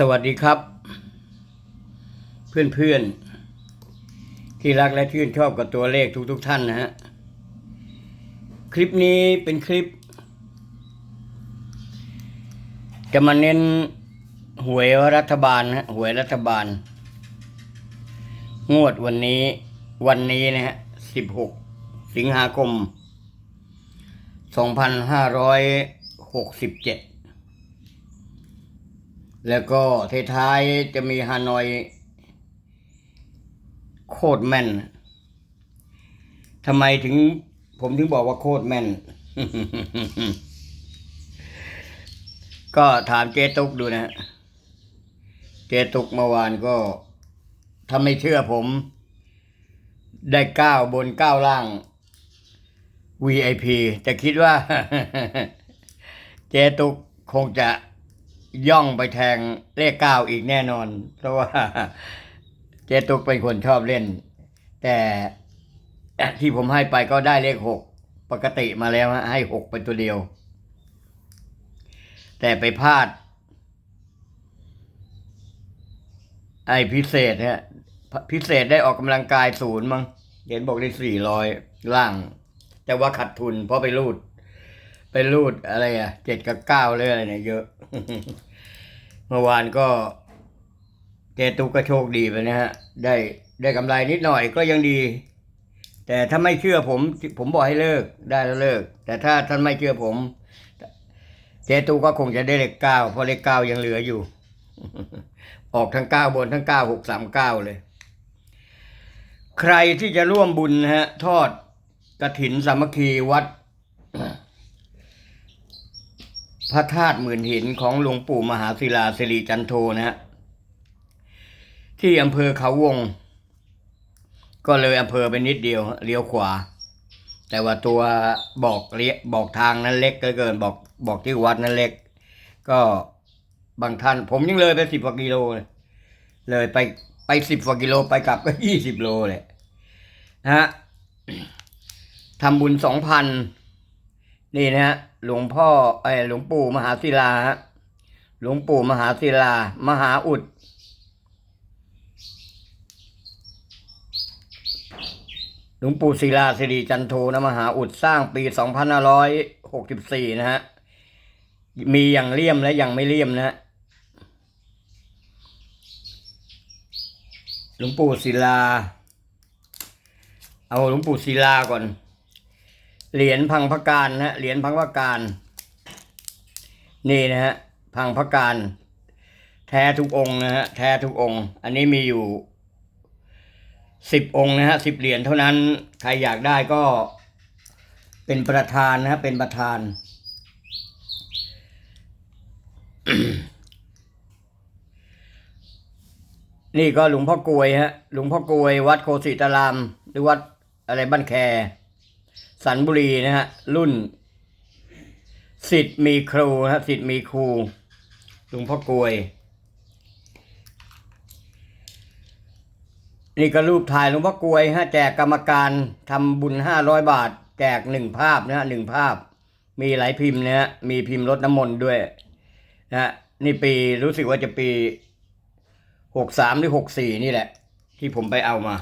สวัสดีครับ เพื่อนๆ ที่รักและชื่นชอบกับตัวเลขทุก ๆ ท่านนะฮะ คลิปนี้เป็นคลิป จะมาเน้นหวยรัฐบาลนะหวยรัฐบาล งวดวันนี้วันนี้นะฮะ16สิงหาคม2567 แล้วก็ท้ายๆจะมีฮานอย โคตรแม่นทำไมถึง ผมถึงบอกว่าโคตรแม่น ก็ถามเจตุกดูนะ เจตุกเมื่อวานก็ถ้าไม่เชื่อผม ได้เก้าบนเก้าล่าง VIP แต่คิดว่า เจตุกคงจะ ย่องไปแทงเลขเก้าอีกแน่นอน เพราะว่าเจตุกเป็นคนชอบเล่น แต่ที่ผมให้ไปก็ได้เลขหกปกติมาแล้วฮะให้หกไปตัวเดียว แต่ไปพลาด ไอพิเศษฮะพิเศษได้ออกกำลังกายศูนย์มั้งเห็นบอกได้สี่ร้อยล่าง แต่ว่าขาดทุนเพราะไปรูด ไปรูดอะไรอะเจ็ดกับเก้าเลยอะไรเนี่ยเยอะ เมื่อวานก็เจตุก็โชคดีไปนะฮะ ได้ได้กำไรนิดหน่อยก็ยังดี แต่ถ้าไม่เชื่อผม ผมบอกให้เลิกได้แล้วเลิก แต่ถ้าท่านไม่เชื่อผม เจตุก็คงจะได้เลขเก้าเพราะเลขเก้ายังเหลืออยู่ ออกทั้งเก้าบนทั้งเก้าหกสามเก้าเลย ใครที่จะร่วมบุญนะฮะ ทอดกระถินสามัคคีวัด พระธาตุหมื่นหินของหลวงปู่มหาศิลาสิริจันโทนะฮะที่อำเภอเขาวง ก็เลยอำเภอไปนิดเดียวเลี้ยวขวา แต่ว่าตัวบอกเลี้ยบอกทางนั้นเล็กเกินบอกบอกที่วัดนั้นเล็ก ก็บางท่านผมยังเลยไปสิบกว่ากิโลเลยเลยไปไปสิบกว่ากิโลไปกลับก็ยี่สิบโลเลยนะฮะทำบุญสองพัน นี่นะฮะหลวงพ่อไออหลวงปู่มหาศิลาฮะหลวงปู่มหาศิลา มหาอุดหลวงปู่ศิลาสิริจันโทนะมหาอุดสร้างปี2564นะฮะมีอย่างเลี่ยมและอย่างไม่เลี่ยมนะฮะหลวงปู่ศิลา เอาหลวงปู่ศิลาก่อน เหรียญพังพการนะฮะเหรียญพังพการ นี่นะฮะพังพการ แท้ทุกองนะฮะแท้ทุกอง อันนี้มีอยู่สิบองนะฮะสิบเหรียญเท่านั้นใครอยากได้ก็เป็นประธานนะฮะเป็นประธาน นี่ก็หลวงพ่อกลวยฮะหลวงพ่อกลวยวัดโคสิตาราม หรือวัดอะไรบ้านแค สันบุรีนะฮะรุ่นสิทธิ์มีครูฮะสิทธิ์มีครูหลวงพ่อกลวย นี่ก็รูปถ่ายหลวงพ่อกลวยฮะแจกกรรมการทำบุญห้าร้อยบาท แจกหนึ่งภาพนะฮะหนึ่งภาพ มีหลายพิมพ์นะฮะมีพิมพ์รถน้ำมนต์ด้วยนะฮะนี่ปีรู้สึกว่าจะปีหกสามหรือหกสี่นี่แหละ ที่ผมไปเอามา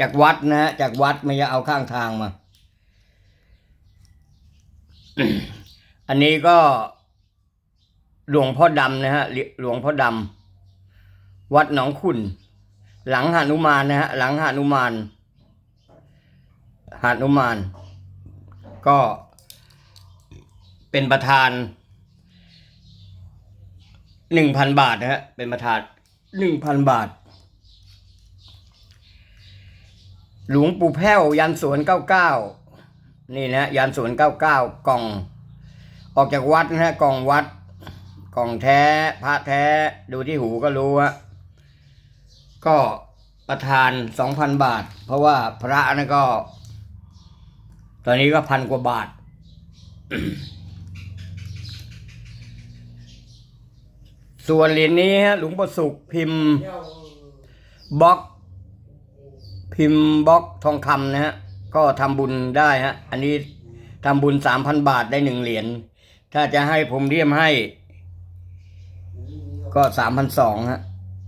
จากวัดนะฮะจากวัดไม่ใช่เอาข้างทางมา อันนี้ก็หลวงพ่อดำนะฮะหลวงพ่อดำวัดหนองขุนหลังหานุมานนะฮะหลังหานุมานหานุมาน ก็เป็นประธานหนึ่งพันบาทนะฮะเป็นประธานหนึ่งพันบาท หลวงปู่แพ้วยันสวนเก้าเก้า นี่นะยันสวนเก้าเก้ากล่อง ออกจากวัดนะฮะกล่องวัด กล่องแท้พระแท้ดูที่หูก็รู้ว่าก็ประทานสองพันบาท เพราะว่าพระนั่นก็ ตอนนี้ก็พันกว่าบาท ส่วนเหรียญนี้ฮะหลวงประสุขพิมพ์บล็อก พิมพ์บล็อกทองคำนะฮะ ก็ทำบุญได้ฮะ อันนี้ทำบุญสามพันบาทได้หนึ่งเหรียญ ถ้าจะให้ผมเรียมให้ ก็สามพันสองฮะ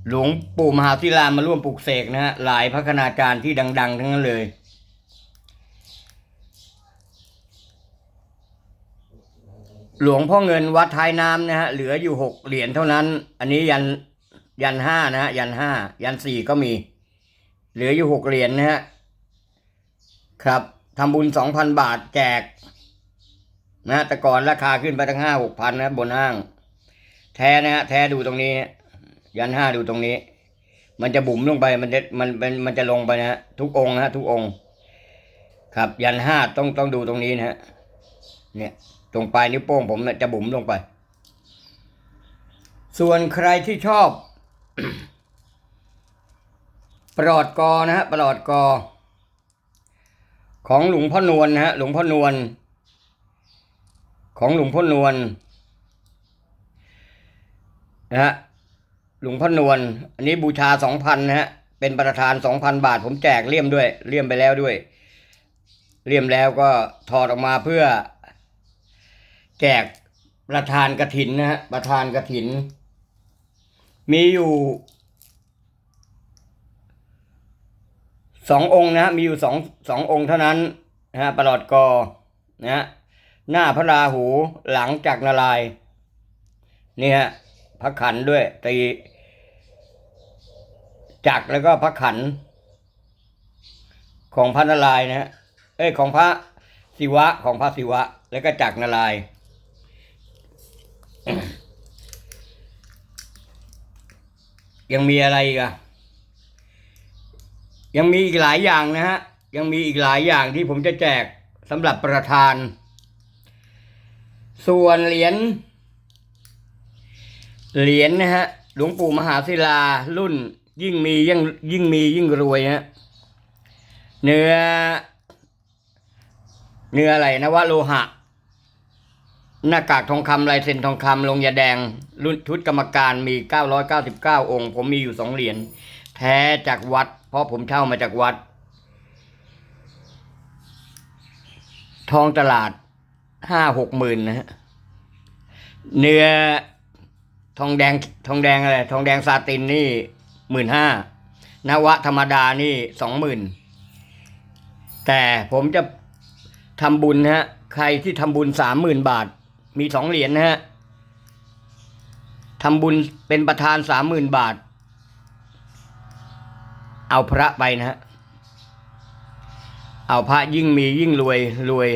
หลวงปู่มหาศิลามาร่วมปลุกเสกนะฮะ หลายพระคณาจารย์ที่ดัง ๆ ทั้งนั้นเลย หลวงพ่อเงินวัดท้ายน้ำนะฮะ เหลืออยู่หกเหรียญเท่านั้น อันนี้ยันยันห้านะฮะ ยันห้า ยันสี่ก็มี เหลืออยู่หกเหรียญนะฮะ ครับทำบุญสองพันบาทแจก นะฮะแต่ก่อนราคาขึ้นไปตั้งห้าหกพันนะบนห้าง แท้นะฮะแท้ดูตรงนี้ ยันห้าดูตรงนี้ มันจะบุ๋มลงไปมันจะมันมันมันจะลงไปนะฮะทุกองค์นะฮะทุกองค์ครับ ยันห้าต้องต้องดูตรงนี้นะฮะเนี่ยตรงปลายนิ้วโป้งผมเนี่ยจะบุ๋มลงไป ส่วนใครที่ชอบปลอดกอนะฮะปลอดกอ ของหลวงพ่อนวลนะฮะหลวงพ่อนวลของหลวงพ่อนวลนะฮะหลวงพ่อนวลอันนี้บูชาสองพันนะฮะเป็นประธานสองพันบาท ผมแจกเลี่ยมด้วยเลี่ยมไปแล้วด้วย เลี่ยมแล้วก็ถอดออกมาเพื่อ แจกประธานกระถินนะฮะประธานกระถิน มีอยู่ สององค์นะมีอยู่สองสององค์เท่านั้นนะฮะประหลอดกอนะฮะหน้าพระราหูหลังจากนารายณ์นี่ฮะพระขันด้วยตีจักรแล้วก็พระขัน ของพระนารายนะฮะเอ้ยของพระศิวะของพระศิวะ แล้วก็จักรนารายยังมีอะไรอีกอะ ยังมีอีกหลายอย่างนะฮะ ยังมีอีกหลายอย่างที่ผมจะแจกสำหรับประธาน ส่วนเหรียญ เหรียญนะฮะ หลวงปู่มหาศิลารุ่นยิ่งมียิ่งยิ่งมียิ่งรวยฮะเนื้อ เนื้ออะไรนะว่าโลหะ หน้ากากทองคำลายเซ็นทองคำลงยาแดง รุ่นชุดกรรมการมี 999 องค์ ผมมีอยู่สองเหรียญแท้จากวัด เพราะผมเช่ามาจากวัด ทองตลาดห้าหกหมื่นนะฮะเนื้อทองแดงทองแดงอะไรทองแดงซาตินนี่หมื่นห้านวะธรรมดานี่สองหมื่นแต่ผมจะทำบุญนะฮะ ใครที่ทำบุญสามหมื่นบาท มีสองเหรียญนะฮะทำบุญเป็นประธานสามหมื่นบาท เอาพระไปนะฮะเอาพระยิ่งมียิ่งรวยรวย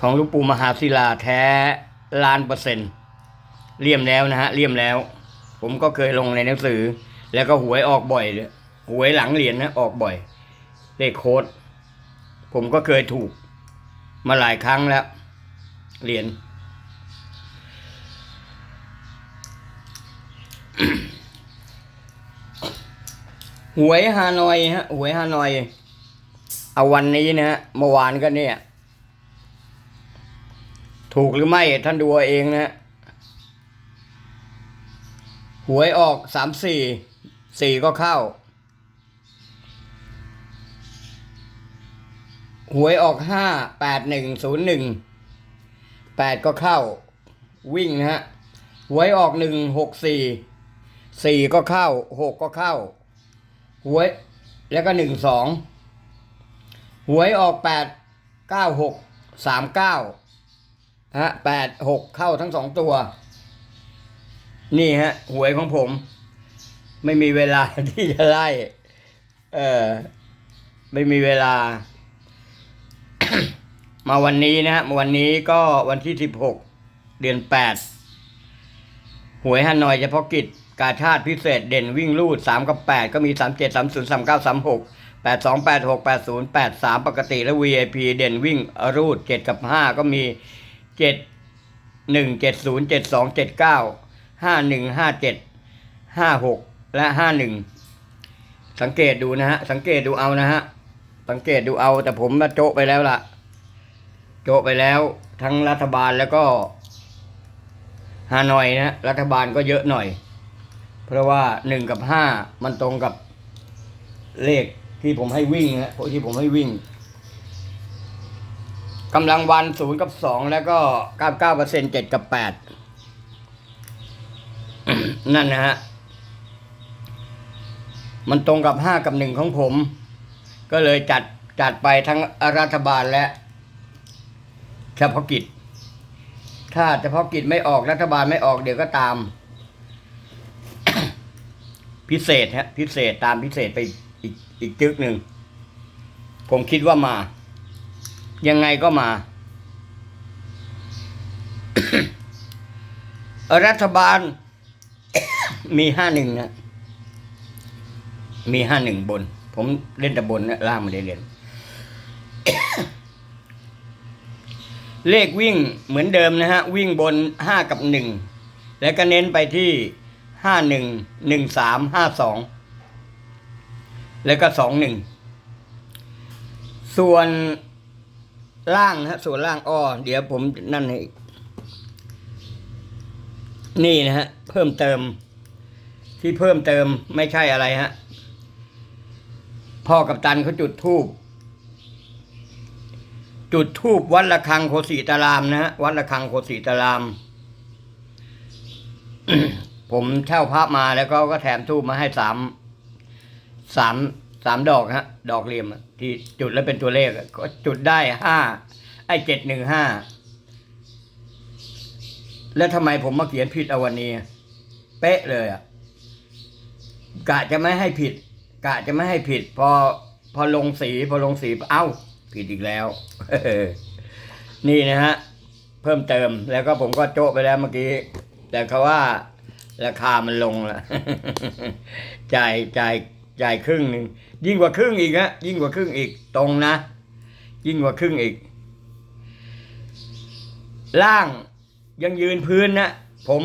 ของหลูกปู่มหาศิลาแท้ล้านเปอร์เซ็นต์เลี่ยมแล้วนะฮะเลี่ยมแล้ว ผมก็เคยลงในหนังสือ แล้วก็หวยออกบ่อยเลยหวยหลังเหรียญนะออกบ่อย เลขโค้ดผมก็เคยถูกมาหลายครั้งแล้วเหรียญ หวยฮานอยฮะหวยฮานอยเอาวันนี้นะฮะเมื่อวานก็เนี่ย ถูกหรือไม่ท่านดูเอาเองนะฮะหวยออกสามสี่สี่ก็เข้า หวยออกห้าแปดหนึ่งศูนย์หนึ่งแปดก็เข้า วิ่งนะฮะหวยออกหนึ่งหกสี่สี่ก็เข้าหกก็เข้า หวย แล้วก็หนึ่งสองหวยออกแปดเก้าหกสามเก้าฮะแปดหกเข้าทั้งสองตัว นี่ฮะ หวยของผม ไม่มีเวลาที่จะไล่ เออ ไม่มีเวลา มาวันนี้นะฮะมาวันนี้ก็วันที่สิบหกเดือนแปดหวยฮานอยเฉพาะกิจ กาชาติพิเศษเด่นวิ่งลูดสามกับแปดก็มีสามเจ็ดสามศูนย์สามเก้าสามหกแปดสองแปดหกแปดศูนย์แปดสามปกติและ VIP เด่นวิ่งรูดเจ็ดกับห้าก็มีเจ็ดหนึ่งเจ็ดศูนย์เจ็ดสองเจ็ดเก้าห้าหนึ่งห้าเจ็ดห้าหกและห้าหนึ่งสังเกตดูนะฮะ สังเกตดูเอานะฮะ สังเกตดูเอาแต่ผมมาโจะไปแล้วล่ะ โจะไปแล้วทั้งรัฐบาลแล้วก็ฮานอยนะ รัฐบาลก็เยอะหน่อย เพราะว่าหนึ่งกับห้ามันตรงกับเลขที่ผมให้วิ่งนะที่ผมให้วิ่งกำลังวันศูนย์กับสองแล้วก็เก้าเก้าเปอร์เซ็นเจ็ดกับแปดนั่นนะฮะ มันตรงกับห้ากับหนึ่งของผม ก็เลยจัดจัดไปทั้งรัฐบาลและเฉพาะกิจ ถ้าเฉพาะกิจไม่ออกรัฐบาลไม่ออกเดี๋ยวก็ตาม พิเศษฮะพิเศษตามพิเศษไปอีกอีกจึกหนึ่ง ผมคิดว่ามา ยังไงก็มา รัฐบาล มีห้าหนึ่งนะมีห้าหนึ่งบน ผมเล่นแต่บนนะล่างไม่ได้เล่นเลขวิ่งเหมือนเดิมนะฮะ วิ่งบนห้ากับหนึ่งแล้วก็เน้นไปที่ ห้าหนึ่งหนึ่งสามห้าสองแล้วก็สองหนึ่งส่วนล่างฮะส่วนล่างอ้อเดี๋ยวผมนั่นให้อีกนี่นะฮะ เพิ่มเติม ที่เพิ่มเติมไม่ใช่อะไรฮะ พ่อกับตันเขาจุดทูบจุดทูบวัดระฆังโคสีตารามนะฮะวัดระฆังโคสีตาราม ผมเช่าพระมาแล้วก็ก็แถมทูบมาให้สามสามสามดอกฮะ ดอกเหลี่ยมที่จุดแล้วเป็นตัวเลขก็จุดได้ห้าไอ้เจ็ดหนึ่งห้าแล้วทำไมผมมาเขียนผิดเอาวันนี้ เป๊ะเลยอะกะจะไม่ให้ผิด กะจะไม่ให้ผิด พอพอลงสี พอลงสีเอ้า ผิดอีกแล้วนี่นะฮะ เพิ่มเติมแล้วก็ผมก็โจ๊ะไปแล้วเมื่อกี้ แต่เขาว่า ราคามันลงละจ่ายจ่ายจ่ายครึ่งหนึ่งยิ่งกว่าครึ่งอีกฮะยิ่งกว่าครึ่งอีกตรงนะ ยิ่งกว่าครึ่งอีก ล่างยังยืนพื้นนะผม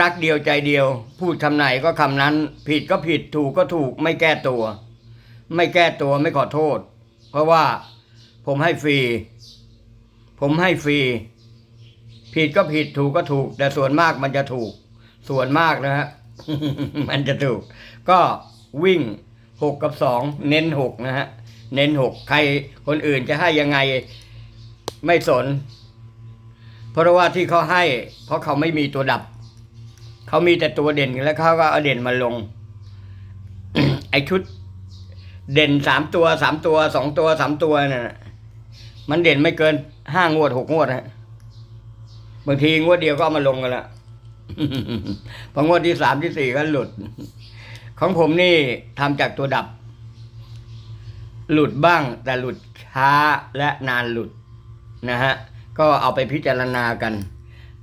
รักเดียวใจเดียว พูดคำไหนก็คำนั้น ผิดก็ผิดถูกก็ถูกไม่แก้ตัว ไม่แก้ตัวไม่ขอโทษ เพราะว่าผมให้ฟรี ผมให้ฟรี ผิดก็ผิดถูกก็ถูก แต่ส่วนมากมันจะถูก ส่วนมากนะฮะมันจะถูก ก็วิ่งหกกับสองเน้นหกนะฮะเน้นหกใครคนอื่นจะให้ยังไงไม่สน เพราะว่าที่เขาให้ เพราะเขาไม่มีตัวดับ เขามีแต่ตัวเด่นแล้วเขาก็เอาเด่นมาลง ไอชุด เด่นสามตัวสามตัวสองตัวสามตัวน่ะมันเด่นไม่เกินห้างวดหกงวดฮะบางทีงวดเดียวก็เอามาลงกันละ พองวดที่สามที่สี่ก็หลุด ของผมนี่ทำจากตัวดับ หลุดบ้าง แต่หลุดช้าและนานหลุดนะฮะ ก็เอาไปพิจารณากัน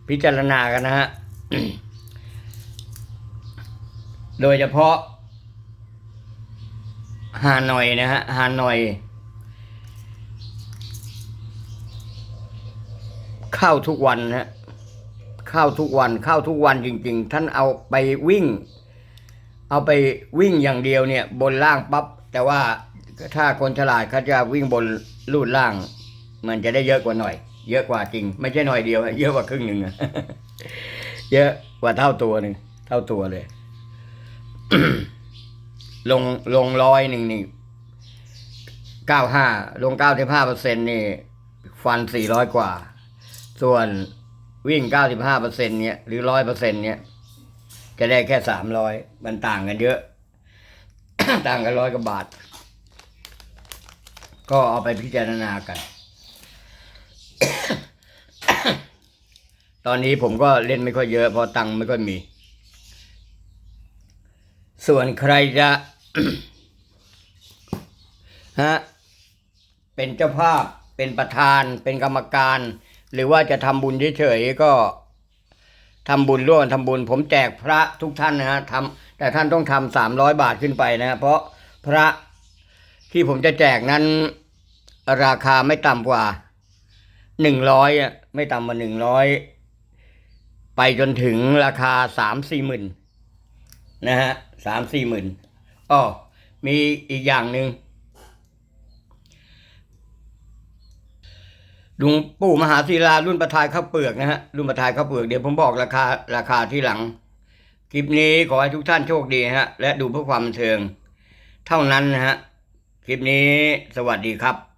พิจารณากันนะฮะ โดยเฉพาะฮานอยนะฮะฮานอย เข้าทุกวันนะฮะ เข้าทุกวันเข้าทุกวันจริง ๆ ท่านเอาไปวิ่ง เอาไปวิ่งอย่างเดียวเนี่ยบนล่างปั๊บแต่ว่าถ้าคนฉลาดเขาจะวิ่งบนลูดล่าง มันจะได้เยอะกว่าหน่อย เยอะกว่าจริง ไม่ใช่หน่อยเดียว เยอะกว่าครึ่งหนึ่งเยอะกว่าเท่าตัวหนึ่งเท่าตัวเลย ลงลงร้อยหนึ่งนี่เก้าห้าลงเก้าสิบห้าเปอร์เซ็นต์นี่ ฟันสี่ร้อยกว่า ส่วน วิ่งเก้าสิบห้าเปอร์เซ็นเนี่ยหรือร้อยเปอร์เซ็นเนี่ยจะได้แค่สามร้อยมันต่างกันเยอะ ต่างกันร้อยกว่าบาท ก็เอาไปพิจารณากัน ตอนนี้ผมก็เล่นไม่ค่อยเยอะเพราะตังค์ไม่ค่อยมี ส่วนใครจะฮะเป็นเจ้าภาพเป็นประธานเป็นกรรมการ หรือว่าจะทำบุญเฉยๆก็ทำบุญร่วมทำบุญ ผมแจกพระทุกท่านนะฮะทำแต่ท่านต้องทำสามร้อยบาทขึ้นไปนะเพราะพระที่ผมจะแจกนั้น ราคาไม่ต่ำกว่าหนึ่งร้อยอะไม่ต่ำกว่าหนึ่งร้อยไปจนถึงราคาสามสี่หมื่นนะฮะสามสี่หมื่นอ๋อมีอีกอย่างหนึ่ง ลุงปู่มหาศิลารุ่นประทายข้าวเปลือกนะฮะรุ่นประทายข้าวเปลือกเดี๋ยวผมบอกราคาราคาที่หลังคลิปนี้ขอให้ทุกท่านโชคดีฮะ และดูเพื่อความบันเทิง เท่านั้นนะฮะ คลิปนี้สวัสดีครับ